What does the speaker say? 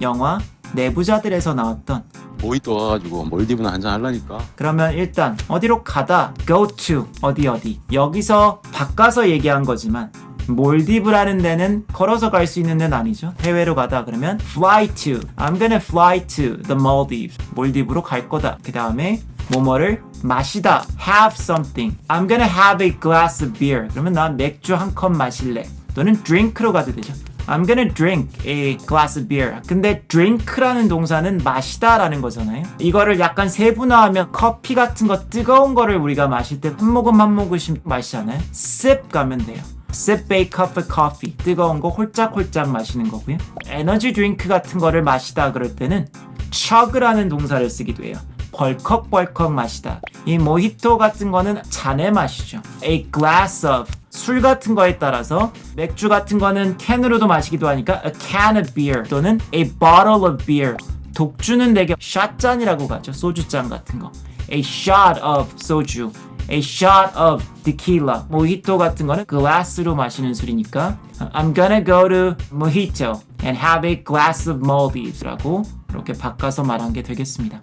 영화 내부자들에서 나왔던. 모히또 와가지고 몰디브나 한잔 하려니까. 그러면 일단 어디로 가다 go to 어디 어디. 여기서 바꿔서 얘기한 거지만 몰디브라는 데는 걸어서 갈 수 있는 데는 아니죠. 해외로 가다 그러면 fly to. I'm gonna fly to the Maldives. 몰디브로 갈 거다. 그 다음에 뭐뭐를 마시다. have something. I'm gonna have a glass of beer. 그러면 난 맥주 한 컵 마실래. 또는 drink로 가도 되죠 I'm gonna drink a glass of beer. 근데 drink라는 동사는 마시다라는 거잖아요. 이거를 약간 세분화하면 커피 같은 거 뜨거운 거를 우리가 마실 때 한 모금 한 모금씩 마시잖아요. sip 가면 돼요. sip a cup of coffee. 뜨거운 거 홀짝홀짝 마시는 거고요. 에너지 드링크 같은 거를 마시다 그럴 때는 chug라는 동사를 쓰기도 해요. 벌컥벌컥 마시다. 이 모히토 같은 거는 잔에 마시죠. A glass of 술 같은 거에 따라서 맥주 같은 거는 캔으로도 마시기도 하니까 a can of beer 또는 a bottle of beer. 독주는 되게 샷잔이라고 가죠. 소주잔 같은 거. A shot of 소주. A shot of tequila. 모히토 같은 거는 glass로 마시는 술이니까 I'm gonna go to mojito and have a glass of Maldives 라고 이렇게 바꿔서 말한 게 되겠습니다.